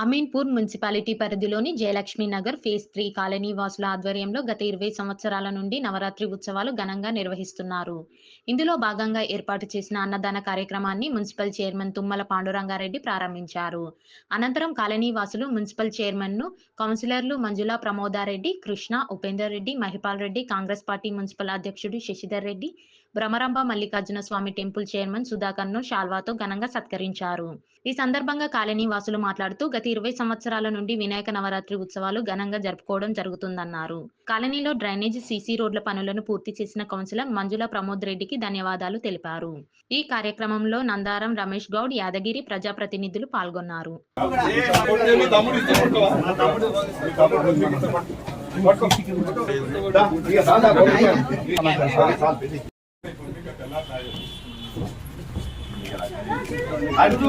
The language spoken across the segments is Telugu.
అమీన్పూర్ మున్సిపాలిటీ పరిధిలోని Jayalakshmi Nagar phase three colony వాసుల ఆధ్వర్యంలో గత ఇరవై సంవత్సరాల నుండి నవరాత్రి ఉత్సవాలు ఘనంగా నిర్వహిస్తున్నారు. ఇందులో భాగంగా ఏర్పాటు చేసిన అన్నదాన కార్యక్రమాన్ని మున్సిపల్ చైర్మన్ తుమ్మల పాండురంగారెడ్డి ప్రారంభించారు. అనంతరం కాలనీ వాసులు మున్సిపల్ చైర్మన్ను కౌన్సిలర్లు మంజుల ప్రమోదారెడ్డి కృష్ణ ఉపేందర్ రెడ్డి మహిపాల్ రెడ్డి కాంగ్రెస్ పార్టీ మున్సిపల్ అధ్యక్షుడు శశిధర్ రెడ్డి భ్రమరంభ మల్లికార్జున స్వామి టెంపుల్ చైర్మన్ సుధాకర్ను శాల్వాతో ఘనంగా సత్కరించారు. ఈ సందర్భంగా కాలనీ వాసులు మాట్లాడుతూ గత ఇరవై సంవత్సరాల నుండి వినాయక నవరాత్రి ఉత్సవాలు ఘనంగా జరుపుకోవడం జరుగుతుందన్నారు. కాలనీలో డ్రైనేజ్ సీసీ రోడ్ల పనులను పూర్తి చేసిన కౌన్సిలర్ మంజుల ప్రమోద్ రెడ్డికి ధన్యవాదాలు తెలిపారు. ఈ కార్యక్రమంలో నందారం రమేష్ గౌడ్ యాదగిరి ప్రజాప్రతినిధులు పాల్గొన్నారు. అడుగు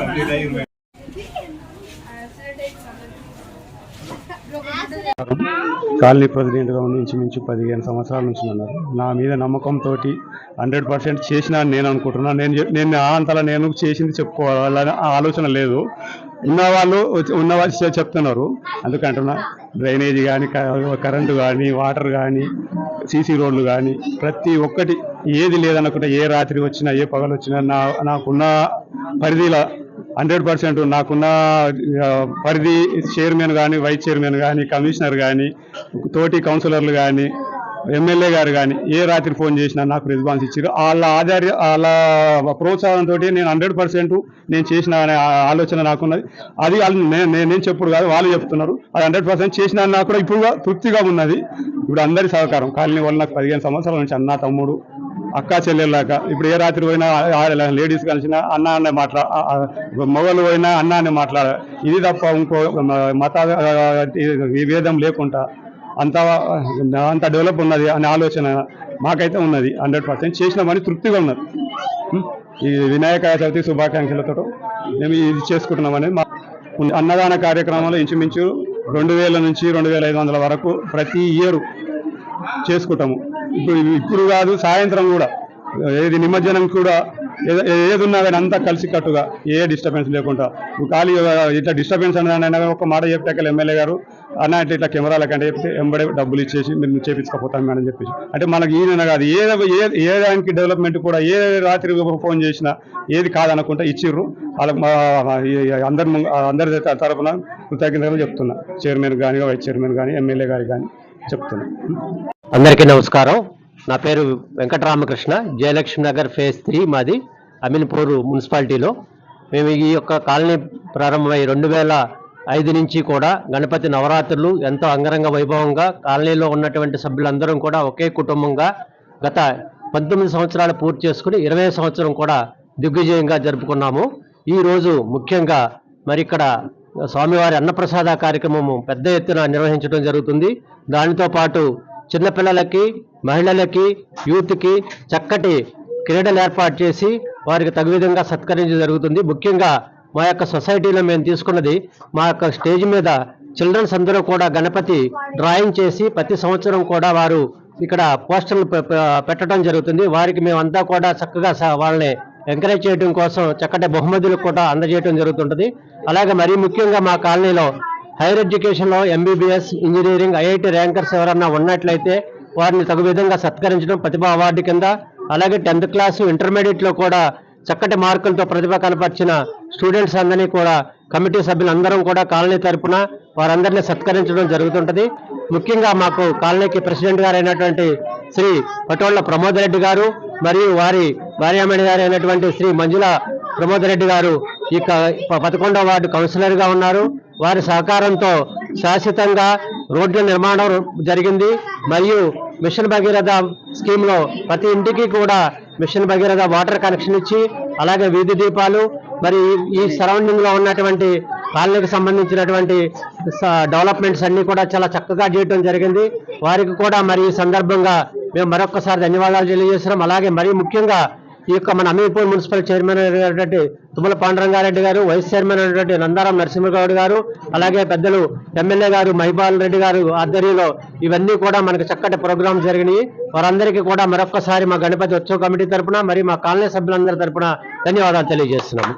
కంప్లీట్ పట్టుకోవా? అటు కాలనీ ప్రెసిడెంట్గా ఉండి ఇంచుమించు పదిహేను సంవత్సరాల నుంచి ఉన్నారు. నా మీద నమ్మకంతో హండ్రెడ్ పర్సెంట్ చేసిన నేను అనుకుంటున్నాను నేను నేను అంతలా నేను చేసింది చెప్పుకోవాలని ఆలోచన లేదు. ఉన్నవాళ్ళు వచ్చి- ఉన్నవాళ్ళు చెప్తున్నారు. అందుకంటున్నా డ్రైనేజీ కానీ కరెంటు కానీ వాటర్ కానీ సీసీ రోడ్లు కానీ ప్రతి ఒక్కటి ఏది లేదనుకుంటే ఏ రాత్రి వచ్చినా ఏ పగలు వచ్చినా నా నాకున్న పరిధిలో హండ్రెడ్ పర్సెంట్ నాకున్న పరిధి చైర్మన్ కానీ వైస్ చైర్మన్ కానీ కమిషనర్ కానీ తోటి కౌన్సిలర్లు కానీ ఎమ్మెల్యే గారు కానీ ఏ రాత్రి ఫోన్ చేసినా నాకు రెస్పాన్స్ ఇచ్చారు వాళ్ళ ఆధార్య వాళ్ళ ప్రోత్సాహంతో నేను హండ్రెడ్ పర్సెంట్ నేను చేసిన అనే ఆలోచన నాకున్నది. అది వాళ్ళు నేను నేను చెప్పుడు కాదు వాళ్ళు చెప్తున్నారు. అది హండ్రెడ్ పర్సెంట్ చేసిన నాకు కూడా ఇప్పుడు తృప్తిగా ఉన్నది. ఇప్పుడు అందరి సహకారం. కాలనీ వాళ్ళు నాకు పదిహేను సంవత్సరాల నుంచి అన్న తమ్ముడు అక్క చెల్లెళ్ళాక ఇప్పుడు ఏ రాత్రి పోయినా లేడీస్ కలిసినా అన్న అన్న మాట్లా మొగలు పోయినా అన్న అని మాట్లాడాలి ఇది తప్ప ఇంకో మత విభేదం లేకుండా అంత అంత డెవలప్ ఉన్నది అనే ఆలోచన మాకైతే ఉన్నది హండ్రెడ్ పర్సెంట్ చేసినామని తృప్తిగా ఉన్నది. ఈ వినాయక చవితి శుభాకాంక్షలతో మేము ఇది చేసుకుంటున్నామని మా అన్నదాన కార్యక్రమంలో ఇంచుమించు రెండు వేల నుంచి రెండు వేల ఐదు వందల వరకు ప్రతి ఇయర్ చేసుకుంటాము. ఇప్పుడు ఇప్పుడు కాదు సాయంత్రం కూడా. ఏది నిమజ్జనం కూడా ఏ- ఏది ఉన్నా కానీ అంతా కలిసి కట్టుగా ఏ డిస్టర్బెన్స్ లేకుండా. ఖాళీ ఇట్లా డిస్టర్బెన్స్ అనేది ఒక మాట చెప్తే ఎమ్మెల్యే గారు అన్న ఇట్లా ఇట్లా కెమెరాల కంటే చెప్తే ఎంబడే డబ్బులు ఇచ్చేసి మీరు చేపించకపోతాం మేడం చెప్పేసి. అంటే మనకి ఈయన కాదు ఏ ఏ ఏ దానికి డెవలప్మెంట్ కూడా ఏ రాత్రి ఫోన్ చేసినా ఏది కాదనుకుంటా ఇచ్చిర్రు. వాళ్ళకి అందరి అందరి తరపున కృతజ్ఞతలు చెప్తున్నా. చైర్మన్ కానీ వైస్ చైర్మన్ కానీ ఎమ్మెల్యే గారు కానీ చెప్తున్నా. అందరికీ నమస్కారం. నా పేరు వెంకటరామకృష్ణ. జయలక్ష్మి నగర్ ఫేజ్ త్రీ మాది అమీన్పూర్ మున్సిపాలిటీలో. మేము ఈ యొక్క కాలనీ ప్రారంభమై రెండు వేల ఐదు నుంచి కూడా గణపతి నవరాత్రులు ఎంతో అంగరంగ వైభవంగా కాలనీలో ఉన్నటువంటి సభ్యులందరం కూడా ఒకే కుటుంబంగా గత పంతొమ్మిది సంవత్సరాలు పూర్తి చేసుకుని ఇరవై సంవత్సరం కూడా దిగ్విజయంగా జరుపుకున్నాము. ఈ రోజు ముఖ్యంగా మరి ఇక్కడ స్వామివారి అన్నప్రసాద కార్యక్రమము పెద్ద ఎత్తున నిర్వహించడం జరుగుతుంది. దానితో పాటు చిన్నపిల్లలకి మహిళలకి యూత్కి చక్కటి క్రీడలు ఏర్పాటు చేసి వారికి తగు విధంగా సత్కరించడం జరుగుతుంది. ముఖ్యంగా మా యొక్క సొసైటీలో మేము తీసుకున్నది మా యొక్క స్టేజ్ మీద చిల్డ్రన్స్ అందరూ కూడా గణపతి డ్రాయింగ్ చేసి ప్రతి సంవత్సరం కూడా వారు ఇక్కడ పోస్టర్లు పె- పెట్టడం జరుగుతుంది. వారికి మేమంతా కూడా చక్కగా స- వాళ్ళని ఎంకరేజ్ చేయడం కోసం చక్కటి బహుమతులు కూడా అందజేయడం జరుగుతుంటుంది. అలాగే మరీ ముఖ్యంగా మా కాలనీలో హైయర్ ఎడ్యుకేషన్లో ఎంబీబీఎస్ ఇంజనీరింగ్ ఐఐటి ర్యాంకర్స్ ఎవరన్నా ఉన్నట్లయితే వారిని తగు విధంగా సత్కరించడం ప్రతిభ అవార్డు కింద అలాగే టెన్త్ క్లాసు ఇంటర్మీడియట్లో కూడా చక్కటి మార్కులతో ప్రతిభ కనపరిచిన స్టూడెంట్స్ అందరినీ కూడా కమిటీ సభ్యులందరం కూడా కాలనీ తరపున వారందరినీ సత్కరించడం జరుగుతుంటది. ముఖ్యంగా మాకు కాలనీకి ప్రెసిడెంట్ గారైనటువంటి శ్రీ పటోళ్ళ ప్రమోద్ రెడ్డి గారు మరియు వారి భార్యామణి గారు అయినటువంటి శ్రీ మంజుల ప్రమోద్ రెడ్డి గారు ఈ ప- పదకొండవ వార్డు కౌన్సిలర్గా ఉన్నారు. వారి సహకారంతో శాశ్వతంగా రోడ్ల నిర్మాణం జరిగింది. మరియు మిషన్ భగీరథ స్కీమ్లో ప్రతి ఇంటికి కూడా మిషన్ భగీరథ వాటర్ కనెక్షన్ ఇచ్చి అలాగే వీధి దీపాలు మరి ఈ- సరౌండింగ్లో సరౌండింగ్లో ఉన్నటువంటి కాలనీకి సంబంధించినటువంటి డెవలప్మెంట్స్ అన్ని కూడా చాలా చక్కగా చేయడం జరిగింది. వారికి కూడా మరి ఈ సందర్భంగా మేము మరొకసారి ధన్యవాదాలు తెలియజేస్తున్నాం. అలాగే మరీ ముఖ్యంగా ఈ యొక్క మన అమీర్పూర్ మున్సిపల్ చైర్మన్ అయినటువంటి తుమ్మల పాండరంగారెడ్డి గారు వైస్ చైర్మన్ అయినటువంటి నందారం నరసింహగౌడ్ గారు అలాగే పెద్దలు ఎమ్మెల్యే గారు మహిపాల్ రెడ్డి గారు ఆధ్వర్యంలో ఇవన్నీ కూడా మనకు చక్కటి ప్రోగ్రామ్స్ జరిగినాయి. వారందరికీ కూడా మరొకసారి మా గణపతి ఉత్సవ కమిటీ తరపున మరియు మా కాలనీ సభ్యులందరి తరపున ధన్యవాదాలు తెలియజేస్తున్నాము.